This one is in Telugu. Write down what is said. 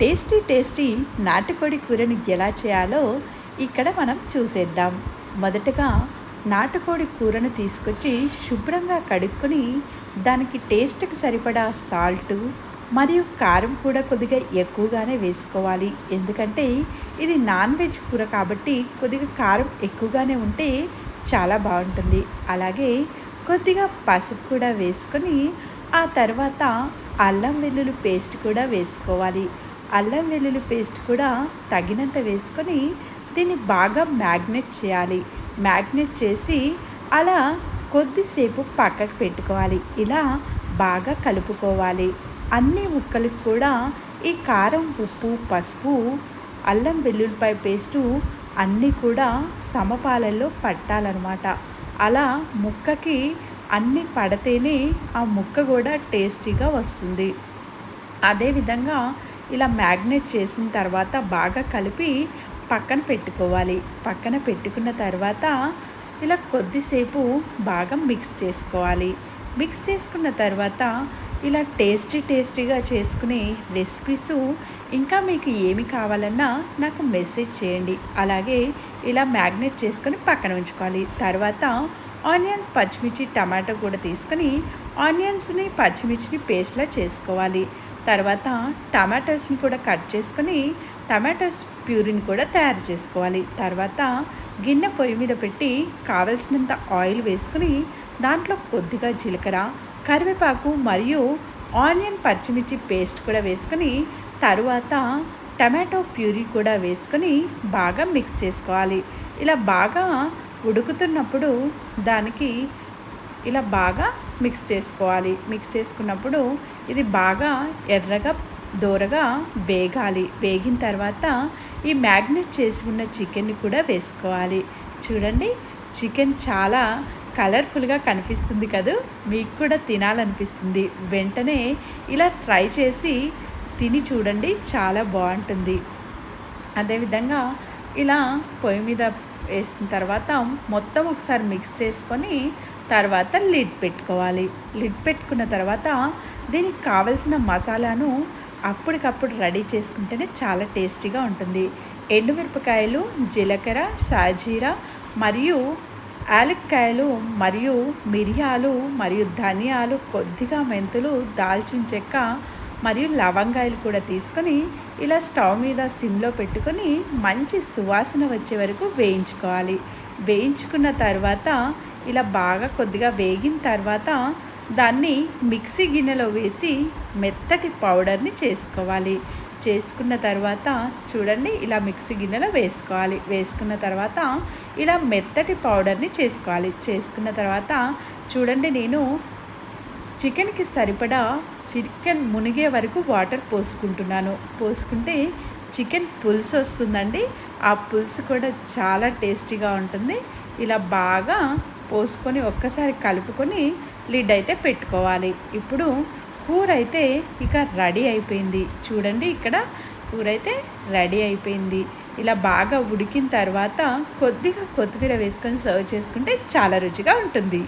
టేస్టీ టేస్టీ నాటుకోడి కూరని ఎలా చేయాలో ఇక్కడ మనం చూసేద్దాం. మొదటగా నాటుకోడి కూరను తీసుకొచ్చి శుభ్రంగా కడుక్కొని దానికి టేస్ట్కి సరిపడా సాల్టు మరియు కారం కూడా కొద్దిగా ఎక్కువగానే వేసుకోవాలి. ఎందుకంటే ఇది నాన్ వెజ్ కూర కాబట్టి కొద్దిగా కారం ఎక్కువగానే ఉంటే చాలా బాగుంటుంది. అలాగే కొద్దిగా పసుపు కూడా వేసుకొని ఆ తర్వాత అల్లం వెల్లుల్లి పేస్ట్ కూడా వేసుకోవాలి. అల్లం వెల్లుల్లి పేస్ట్ కూడా తగినంత వేసుకొని దీన్ని బాగా మ్యాగ్నెట్ చేయాలి. మ్యాగ్నెట్ చేసి అలా కొద్దిసేపు పక్కకు పెట్టుకోవాలి. ఇలా బాగా కలుపుకోవాలి. అన్ని ముక్కలకు కూడా ఈ కారం ఉప్పు పసుపు అల్లం వెల్లుల్లిపాయ పేస్టు అన్నీ కూడా సమపాలల్లో పట్టాలన్నమాట. అలా ముక్కకి అన్నీ పడితేనే ఆ ముక్క కూడా టేస్టీగా వస్తుంది. అదేవిధంగా ఇలా మ్యాగ్నేట్ చేసిన తర్వాత బాగా కలిపి పక్కన పెట్టుకోవాలి. పక్కన పెట్టుకున్న తర్వాత ఇలా కొద్దిసేపు బాగా మిక్స్ చేసుకోవాలి. మిక్స్ చేసుకున్న తర్వాత ఇలా టేస్టీ టేస్టీగా చేసుకునే రెసిపీస్ ఇంకా మీకు ఏమి కావాలన్నా నాకు మెసేజ్ చేయండి. అలాగే ఇలా మ్యాగ్నేట్ చేసుకొని పక్కన ఉంచుకోవాలి. తర్వాత ఆనియన్స్ పచ్చిమిర్చి టమాటో కూడా తీసుకొని ఆనియన్స్ని పచ్చిమిర్చిని పేస్ట్లా చేసుకోవాలి. తర్వాత టమాటోస్ని కూడా కట్ చేసుకొని టమాటోస్ ప్యూరిని కూడా తయారు చేసుకోవాలి. తర్వాత గిన్నె పొయ్యి మీద పెట్టి కావలసినంత ఆయిల్ వేసుకుని దాంట్లో కొద్దిగా జీలకర్ర కరివేపాకు మరియు ఆనియన్ పచ్చిమిర్చి పేస్ట్ కూడా వేసుకొని తరువాత టమాటో ప్యూరీ కూడా వేసుకొని బాగా మిక్స్ చేసుకోవాలి. ఇలా బాగా ఉడుకుతున్నప్పుడు దానికి ఇలా బాగా మిక్స్ చేసుకోవాలి. మిక్స్ చేసుకున్నప్పుడు ఇది బాగా ఎర్రగా దూరగా వేగాలి. వేగిన తర్వాత ఈ మ్యాగ్నెట్ చేసి ఉన్న చికెన్ని కూడా వేసుకోవాలి. చూడండి చికెన్ చాలా కలర్ఫుల్గా కనిపిస్తుంది కదా? మీకు కూడా తినాలనిపిస్తుంది. వెంటనే ఇలా ట్రై చేసి తిని చూడండి చాలా బాగుంటుంది. అదేవిధంగా ఇలా పొయ్యి మీద వేసిన తర్వాత మొత్తం ఒకసారి మిక్స్ చేసుకొని తర్వాత లిడ్ పెట్టుకోవాలి. లిడ్ పెట్టుకున్న తర్వాత దీనికి కావలసిన మసాలాను అప్పటికప్పుడు రెడీ చేసుకుంటేనే చాలా టేస్టీగా ఉంటుంది. ఎండుమిరపకాయలు జీలకర్ర సాజీరా మరియు యాలక్కాయలు మరియు మిరియాలు మరియు ధనియాలు కొద్దిగా మెంతులు దాల్చిన చెక్క మరియు లవంగాయలు కూడా తీసుకొని ఇలా స్టవ్ మీద సిమ్లో పెట్టుకొని మంచి సువాసన వచ్చే వరకు వేయించుకోవాలి. వేయించుకున్న తర్వాత ఇలా బాగా కొద్దిగా వేగిన తర్వాత దాన్ని మిక్సీ గిన్నెలో వేసి మెత్తటి పౌడర్ని చేసుకోవాలి. చేసుకున్న తర్వాత చూడండి ఇలా మిక్సీ గిన్నెలో వేసుకోవాలి. వేసుకున్న తర్వాత ఇలా మెత్తటి పౌడర్ని చేసుకోవాలి. చేసుకున్న తర్వాత చూడండి నేను చికెన్కి సరిపడా చికెన్ మునిగే వరకు వాటర్ పోసుకుంటున్నాను. పోసుకుంటే చికెన్ పులుసు వస్తుందండి ఆ పులుసు కూడా చాలా టేస్టీగా ఉంటుంది. ఇలా బాగా పోసుకొని ఒక్కసారి కలుపుకొని లిడ్ అయితే పెట్టుకోవాలి. ఇప్పుడు కూర అయితే ఇక రెడీ అయిపోయింది. చూడండి ఇక్కడ కూర అయితే రెడీ అయిపోయింది. ఇలా బాగా ఉడికిన తర్వాత కొద్దిగా కొత్తిమీర వేసుకొని సర్వ్ చేసుకుంటే చాలా రుచిగా ఉంటుంది.